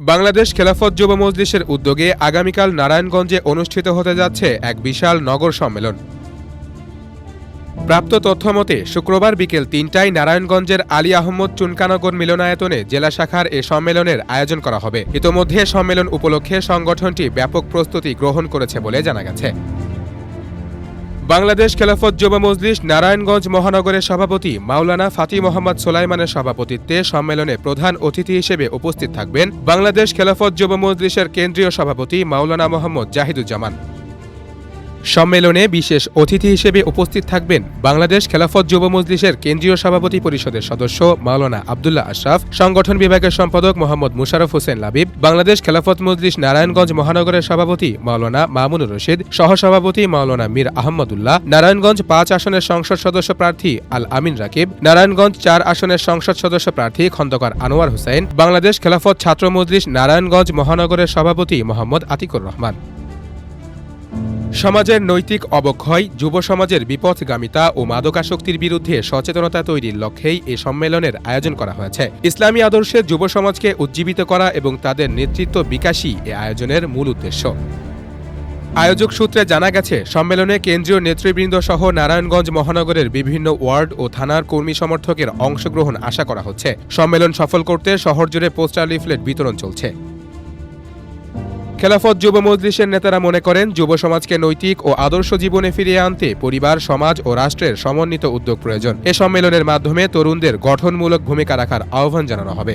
বাংলাদেশ খেলাফত যুব মজলিসের উদ্যোগে আগামীকাল নারায়ণগঞ্জে অনুষ্ঠিত হতে যাচ্ছে এক বিশাল নগর সম্মেলন। প্রাপ্ত তথ্যমতে, শুক্রবার বিকেল তিনটায় নারায়ণগঞ্জের আলী আহমদ চুনকানগর মিলনায়তনে জেলা শাখার এ সম্মেলনের আয়োজন করা হবে। ইতোমধ্যে সম্মেলন উপলক্ষে সংগঠনটি ব্যাপক প্রস্তুতি গ্রহণ করেছে বলে জানা গেছে। বাংলাদেশ খেলাফত যুব মজলিস নারায়ণগঞ্জ মহানগরের সভাপতি মাওলানা ফাতি মোহাম্মদ সোলাইমানের সভাপতিত্বে সম্মেলনে প্রধান অতিথি হিসেবে উপস্থিত থাকবেন বাংলাদেশ খেলাফত যুব মজলিসের কেন্দ্রীয় সভাপতি মাওলানা মোহাম্মদ জাহিদুজ্জামান। সম্মেলনে বিশেষ অতিথি হিসেবে উপস্থিত থাকবেন বাংলাদেশ খেলাফত যুব মজলিসের কেন্দ্রীয় সভাপতি পরিষদের সদস্য মাওলানা আবদুল্লাহ আশরাফ, সংগঠন বিভাগের সম্পাদক মোহাম্মদ মুশারফ হোসেন লাবিব, বাংলাদেশ খেলাফত মজলিস নারায়ণগঞ্জ মহানগরের সভাপতি মাওলানা মামুনুর রশিদ, সহসভাপতি মাওলানা মীর আহমদুল্লাহ, নারায়ণগঞ্জ পাঁচ আসনের সংসদ সদস্য প্রার্থী আল আমিন রাকিব, নারায়ণগঞ্জ চার আসনের সংসদ সদস্য প্রার্থী খন্দকার আনোয়ার হোসেন, বাংলাদেশ খেলাফত ছাত্র মজলিস নারায়ণগঞ্জ মহানগরের সভাপতি মোহাম্মদ আতিকুর রহমান। সমাজের নৈতিক অবক্ষয়, যুব সমাজের বিপথগামিতা ও মাদকাসক্তির বিরুদ্ধে সচেতনতা তৈরির লক্ষ্যেই এ সম্মেলনের আয়োজন করা হয়েছে। ইসলামী আদর্শে যুব সমাজকে উজ্জীবিত করা এবং তাদের নেতৃত্ব বিকাশই এ আয়োজনের মূল উদ্দেশ্য। আয়োজক সূত্রে জানা গেছে, সম্মেলনে কেন্দ্রীয় নেতৃবৃন্দ সহ নারায়ণগঞ্জ মহানগরের বিভিন্ন ওয়ার্ড ও থানার কর্মী সমর্থকের অংশগ্রহণ আশা করা হচ্ছে। সম্মেলন সফল করতে শহর জুড়ে পোস্টার লিফলেট বিতরণ চলছে। খেলাফত যুব মজলিসের নেতারা মনে করেন, যুব সমাজকে নৈতিক ও আদর্শ জীবনে ফিরিয়ে আনতে পরিবার, সমাজ ও রাষ্ট্রের সমন্বিত উদ্যোগ প্রয়োজন। এ সম্মেলনের মাধ্যমে তরুণদের গঠনমূলক ভূমিকা রাখার আহ্বান জানানো হবে।